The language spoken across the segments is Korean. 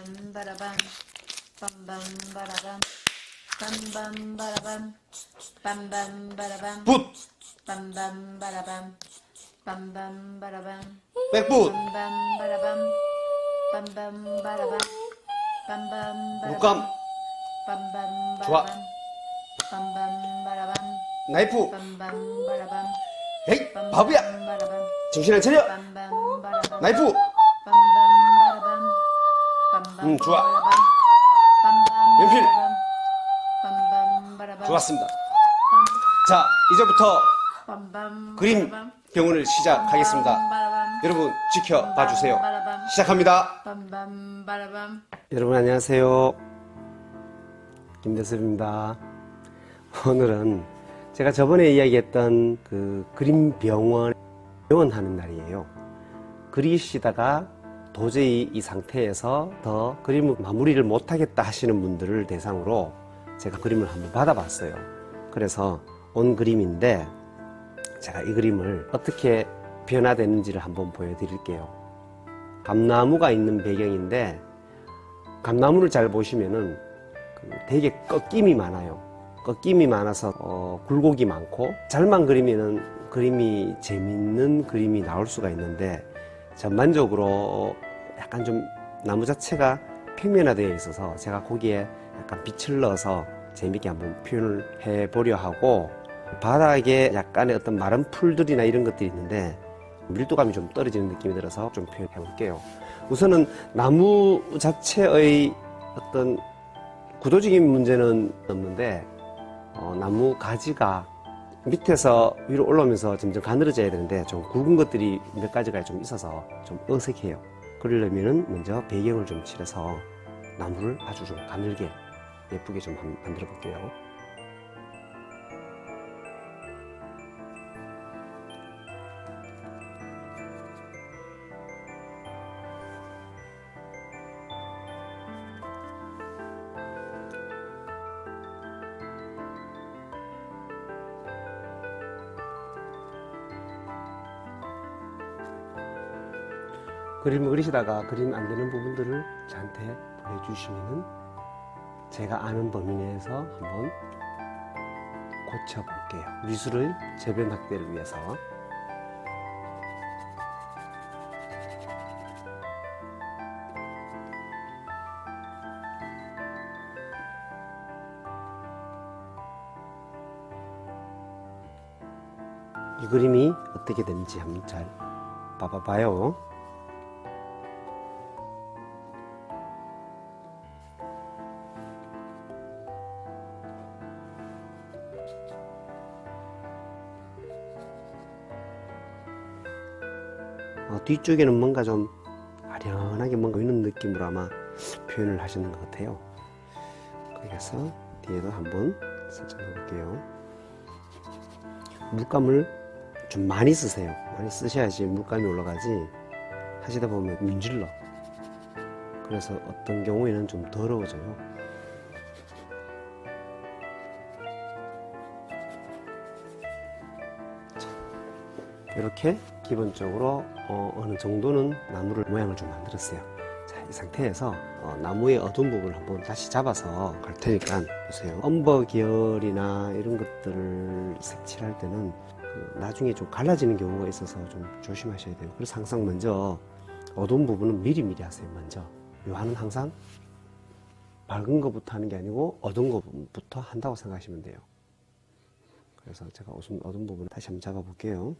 빰빰바라밤 빰빰바라밤 빰빰바라밤 빰빰바라밤 붓! 빰빰바라밤 빰빰바라밤 백붓! 빰빰바라밤 빰빰바라밤 빰빰바라밤 물감! 빰빰바라밤 좋아. 빰빰바라밤 나이프! 빰빰바라밤 에이! 바보야! 빰빰바라밤 정신 안 차려! 나이프! 빰빰 음, 좋아. 연필. 좋았습니다. 자, 이제부터 그림 병원을 시작하겠습니다. 여러분 지켜봐 주세요. 시작합니다. 여러분 안녕하세요. 김대섭입니다. 오늘은 제가 저번에 이야기했던 그 그림 병원 회원하는 날이에요. 그리시다가 도저히 이 상태에서 더 그림을 마무리를 못하겠다 하시는 분들을 대상으로 제가 그림을 한번 받아봤어요. 그래서 온 그림인데 제가 이 그림을 어떻게 변화되는지를 한번 보여드릴게요. 감나무가 있는 배경인데 감나무를 잘 보시면은 그 되게 꺾임이 많아요. 꺾임이 많아서 어, 굴곡이 많고 잘만 그리면은 그림이 재밌는 그림이 나올 수가 있는데 전반적으로 약간 좀 나무 자체가 평면화되어 있어서 제가 거기에 약간 빛을 넣어서 재밌게 한번 표현을 해보려 하고 바닥에 약간의 어떤 마른 풀들이나 이런 것들이 있는데 밀도감이 좀 떨어지는 느낌이 들어서 좀 표현해 볼게요. 우선은 나무 자체의 어떤 구도적인 문제는 없는데 어, 나무 가지가 밑에서 위로 올라오면서 점점 가늘어져야 되는데 좀 굵은 것들이 몇 가지가 좀 있어서 좀 어색해요. 그러려면은 먼저 배경을 좀 칠해서 나무를 아주 좀 가늘게 예쁘게 좀 한- 만들어 볼게요. 그림을 그리시다가 그림 안 되는 부분들을 저한테 보여주시면은 제가 아는 범위 내에서 한번 고쳐볼게요. 미술의 재변 확대를 위해서. 이 그림이 어떻게 되는지 한번 잘 봐봐봐요. 어, 뒤쪽에는 뭔가 좀 아련하게 뭔가 있는 느낌으로 아마 표현을 하시는 것 같아요. 그래서 뒤에도 한번 살짝 넣어볼게요. 물감을 좀 많이 쓰세요. 많이 쓰셔야지 물감이 올라가지. 하시다 보면 문질러. 그래서 어떤 경우에는 좀 더러워져요. 이렇게 기본적으로 어, 느 정도는 나무를 모양을 좀 만들었어요. 자, 이 상태에서 어, 나무의 어두운 부분을 한번 다시 잡아서 갈 테니까 보세요. 엄버 계열이나 이런 것들을 색칠할 때는 그 나중에 좀 갈라지는 경우가 있어서 좀 조심하셔야 돼요. 그래서 항상 먼저 어두운 부분은 미리미리 하세요. 먼저 요한은 항상 밝은 것부터 하는 게 아니고 어두운 것부터 한다고 생각하시면 돼요. 그래서 제가 어두운, 부분 다시 한번 잡아볼게요.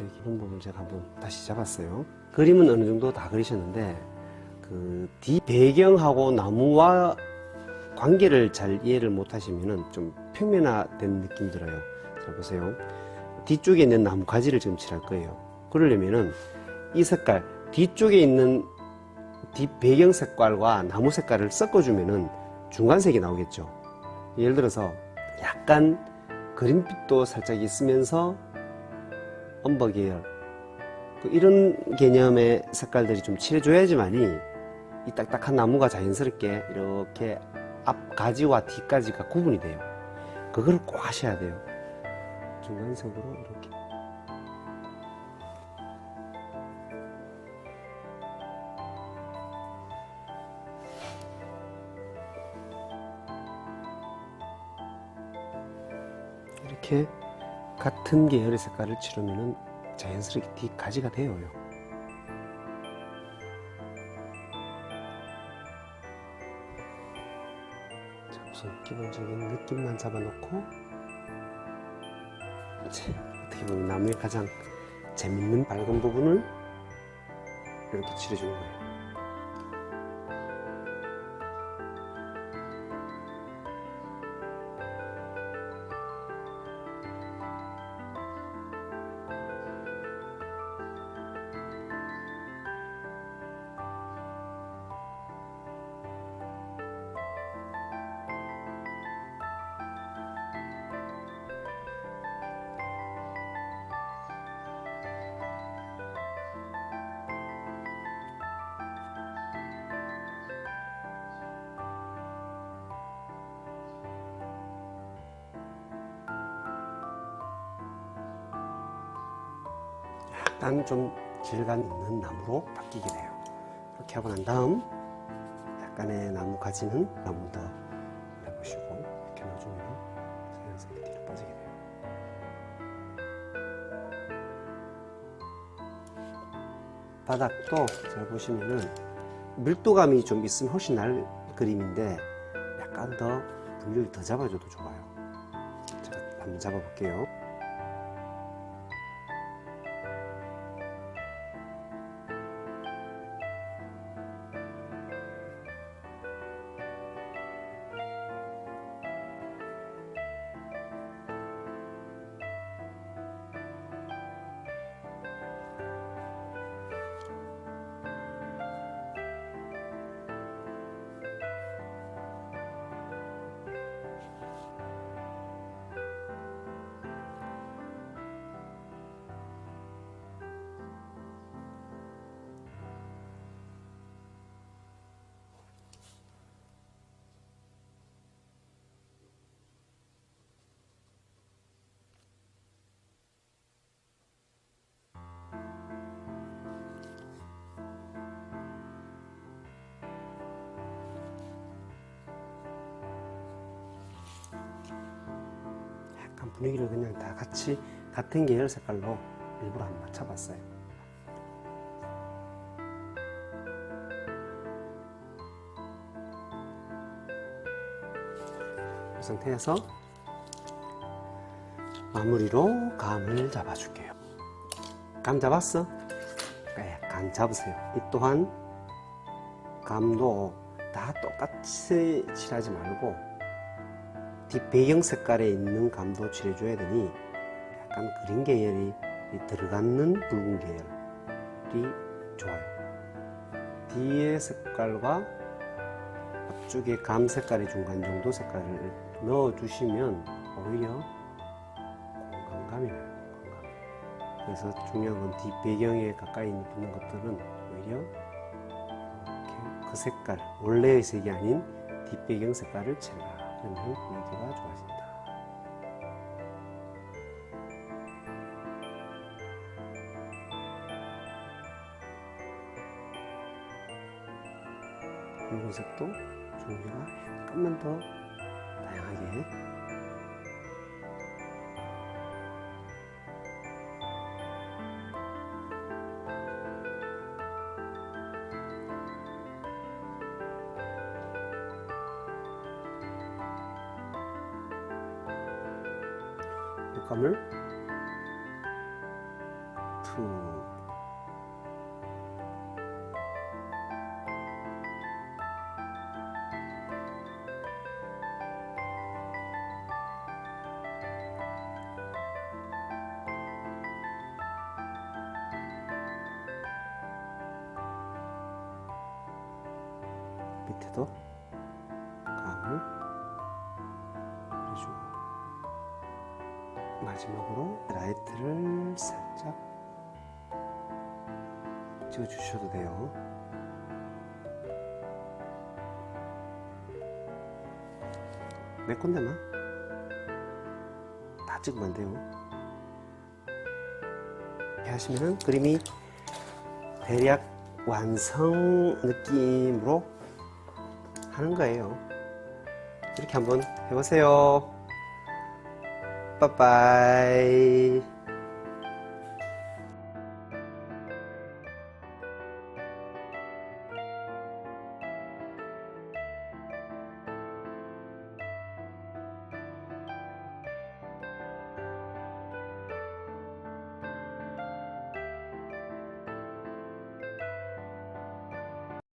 이렇게 기본 부분 제가 한번 다시 잡았어요. 그림은 어느 정도 다 그리셨는데 그 뒤 배경하고 나무와 관계를 잘 이해를 못 하시면은 좀 평면화된 느낌이 들어요. 자 보세요. 뒤쪽에 있는 나무 가지를 지금 칠할 거예요. 그러려면은 이 색깔 뒤쪽에 있는 뒷 배경 색깔과 나무 색깔을 섞어주면은 중간색이 나오겠죠. 예를 들어서 약간 그린빛도 살짝 있으면서 엄버 계열 그 이런 개념의 색깔들이 좀 칠해줘야지만이 이 딱딱한 나무가 자연스럽게 이렇게 앞 가지와 뒷가지가 구분이 돼요. 그걸 꼭 하셔야 돼요. 중간색으로 이렇게. 이렇게 같은 계열의 색깔을 칠하면은 자연스럽게 뒷가지가 되어요. 자, 우선 기본적인 느낌만 잡아놓고 이제 어떻게 보면 나무의 가장 재밌는 밝은 부분을 이렇게 칠해주는 거예요. 약간 좀 질감 있는 나무로 바뀌게 돼요. 이렇게 하고 난 다음 약간의 나무 가지는 한번 더 해보시고 이렇게 넣어주면 자연스럽게 뒤로 빠지게 돼요. 바닥도 잘 보시면은 밀도감이 좀 있으면 훨씬 날 그림인데 약간 더 분율이 더 잡아줘도 좋아요. 제가 한번 잡아볼게요. 약간 분위기를 그냥 다 같이 같은 계열 색깔로 일부러 한번 맞춰봤어요. 이 상태에서 마무리로 감을 잡아줄게요. 감 잡았어? 그러니까 약간 잡으세요. 이 또한 감도 다 똑같이 칠하지 말고 뒷 배경 색깔에 있는 감도 칠해줘야 되니 약간 그린 계열이 들어가는 붉은 계열이 좋아요. 뒤의 색깔과 앞쪽에 감 색깔의 중간 정도 색깔을 넣어주시면 오히려 공간감이 나요. 공간감. 그래서 중요한 건 뒷 배경에 가까이 붙는 것들은 오히려 그 색깔, 원래의 색이 아닌 뒷배경 색깔을 칠라. 그러면 분위기가 좋아진다. 붉은색도 종류가 약간만 더 다양하게 감을? 툭 밑에도 감을 마지막으로 라이트를 살짝 찍어 주셔도 돼요. 내 건데만 다 찍으면 안 돼요. 이렇게 하시면 그림이 대략 완성 느낌으로 하는 거예요. 이렇게 한번 해보세요. 빠빠이.